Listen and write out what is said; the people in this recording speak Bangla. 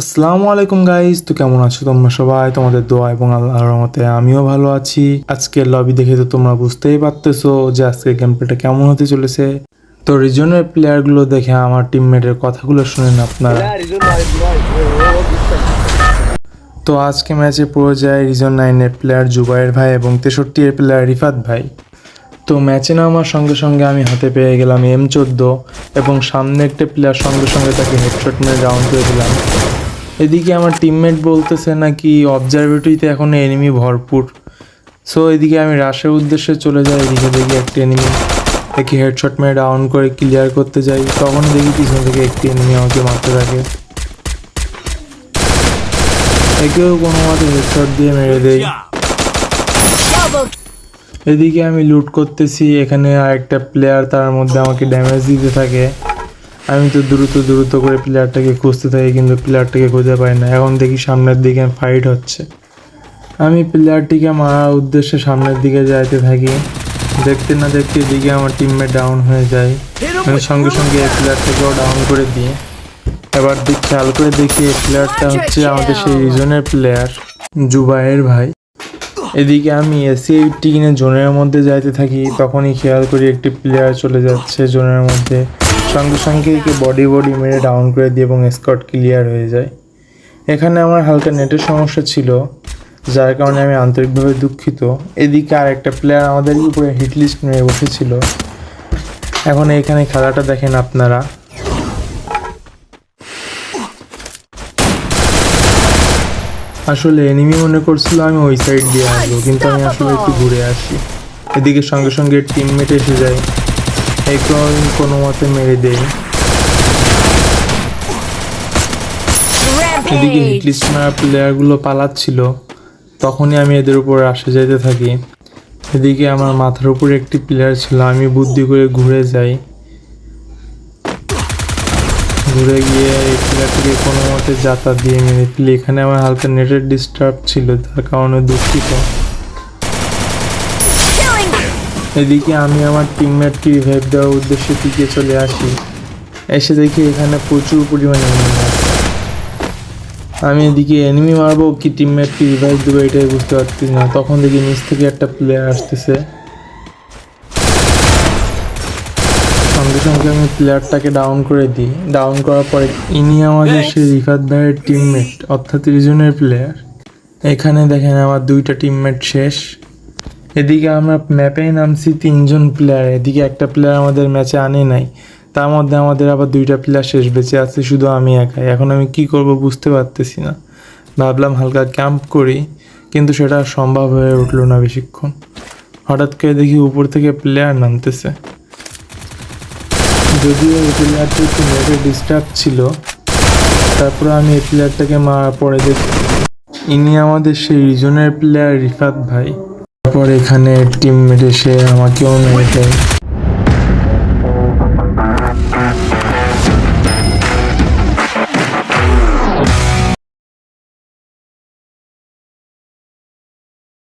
আসসালামু আলাইকুম গাইজ তো কেমন আছো তোমরা সবাই? তোমাদের দোয়া এবং আল্লাহর রহমতে আমিও ভালো আছি। আজকের লবি দেখে তো তোমরা বুঝতেই পারতেছো যে আজকের গেম প্লেটা কেমন হতে চলেছে। তো রিজনের প্লেয়ারগুলো দেখে আমার টিমমেটের কথাগুলো শুনেন আপনারা। তো আজকে ম্যাচে পড়ে যায় রিজন নাইনের প্লেয়ার জুবাইর ভাই এবং তেষট্টি এর প্লেয়ার রিফাত ভাই। তো ম্যাচে নামার সঙ্গে সঙ্গে আমি হাতে পেয়ে গেলাম এম চোদ্দ এবং সামনে একটা প্লেয়ার সঙ্গে সঙ্গে তাকে হেডশট মেরে ডাউন করে দিলাম। এদিকে আমার টিমমেট বলতেছে নাকি অবজারভেটরিতে এখন এনিমি ভরপুর। সো এদিকে আমি রাশের উদ্দেশ্যে চলে যাই, এদিকে দেখি একটি এনিমি দেখি হেডশট মেরে ডাউন করে ক্লিয়ার করতে যাই। তখন দেখি পিছন থেকে একটি এনিমি আমাকে মারতে থাকে। একেও কোনো মতে হেডশট দিয়ে মেরে দেয়। এদিকে আমি লুট করতেছি, এখানে আরেকটা প্লেয়ার তার মধ্যে আমাকে ড্যামেজ দিতে থাকে। আমি তো দ্রুত দ্রুত করে প্লেয়ারটাকে খুঁজতে থাকি কিন্তু প্লেয়ারটাকে খুঁজে পাই না। এখন দেখি সামনের দিকে ফাইট হচ্ছে। আমি প্লেয়ারটিকে মারার উদ্দেশ্যে সামনের দিকে যাইতে থাকি। দেখতে না দেখতে এদিকে আমার টিমমেট ডাউন হয়ে যায়। আমি সঙ্গে সঙ্গে এই প্লেয়ারটাকেও ডাউন করে দিই। এবার দিক খেয়াল করে দেখি এই প্লেয়ারটা হচ্ছে আমাদের সেই রিজনের প্লেয়ার জুবাইয়ের ভাই। এদিকে আমি এসি কিনে জোনের মধ্যে যাইতে থাকি তখনই খেয়াল করি একটি প্লেয়ার চলে যাচ্ছে জোনের মধ্যে। সঙ্গে সঙ্গে একে বডি বডি মেরে ডাউন করে দিই এবং স্কট ক্লিয়ার হয়ে যায়। এখানে আমার হালকা নেটের সমস্যা ছিল, যার কারণে আমি আন্তরিকভাবে দুঃখিত। এদিকে আর একটা প্লেয়ার আমাদের উপরে হিট লিস্ট মেরে বসেছিল। এখন এখানে খেলাটা দেখেন আপনারা। আসলে এনিমি মনে করছিল আমি ওই সাইড দিয়ে আসব, কিন্তু আমি আসলে একটু ঘুরে আসি। এদিকে সঙ্গে সঙ্গে টিমমেট এসে যায়। কারণে কোনো মতে মেরে দেয় এদিকে হিটলিস্ট মারা প্লেয়ারগুলো পালাচ্ছিল তখনই আমি এদের উপর আসে যেতে থাকি। এদিকে আমার মাথার উপরে একটি প্লেয়ার ছিল আমি বুদ্ধি করে ঘুরে যাই। ঘুরে গিয়ে এই প্লেয়ারটিকে কোনো মতে যাতা দিয়ে মেরে ফেলি। এখানে আমার হালকা নেটের ডিস্টার্ব ছিল তার কারণে দুঃখিত। এদিকে আমি আমার টিমমেটকে রিভাইভ দেওয়ার উদ্দেশ্যে দিকে চলে আসি। এসে দেখি এখানে প্রচুর পরিমাণে এনিমি আছে। আমি এদিকে এনিমি মারবো কি টিমমেটকে রিভাইভ দেবো এটাই বুঝতে পারছি না। তখন দেখি নিচ থেকে একটা প্লেয়ার আসতেছে। সঙ্গে সঙ্গে আমি প্লেয়ারটাকে ডাউন করে দিই। ডাউন করার পরে ইনি আমাদের সেই রিফাত ভাইয়ের টিমমেট অর্থাৎ রিজনের প্লেয়ার এখানে দেখেন আমার দুইটা টিমমেট শেষ। এদিকে আমরা ম্যাপে নামছি তিনজন প্লেয়ার এদিকে একটা প্লেয়ার আমাদের ম্যাচে আনে নাই। তার মধ্যে আমাদের আবার দুইটা প্লেয়ার শেষ বেঁচে আছে, শুধু আমি একাই। এখন আমি কি করব বুঝতে পারতেছি না। ভাবলাম হালকা ক্যাম্প করি, কিন্তু সেটা সম্ভব হয়ে উঠল না বেশিক্ষণ। হঠাৎ করে দেখি উপর থেকে প্লেয়ার নামতেছে। যদিও এই প্লেয়ারটি একটু নেটে ডিস্টার্ব ছিল, তারপরে আমি এই প্লেয়ারটাকে মারার পরে দেখি, ইনি আমাদের সেই রিজনের প্লেয়ার রিফাত ভাই। তারপর এখানে টিমমেট এসে আমাকেও মেরে দেয়।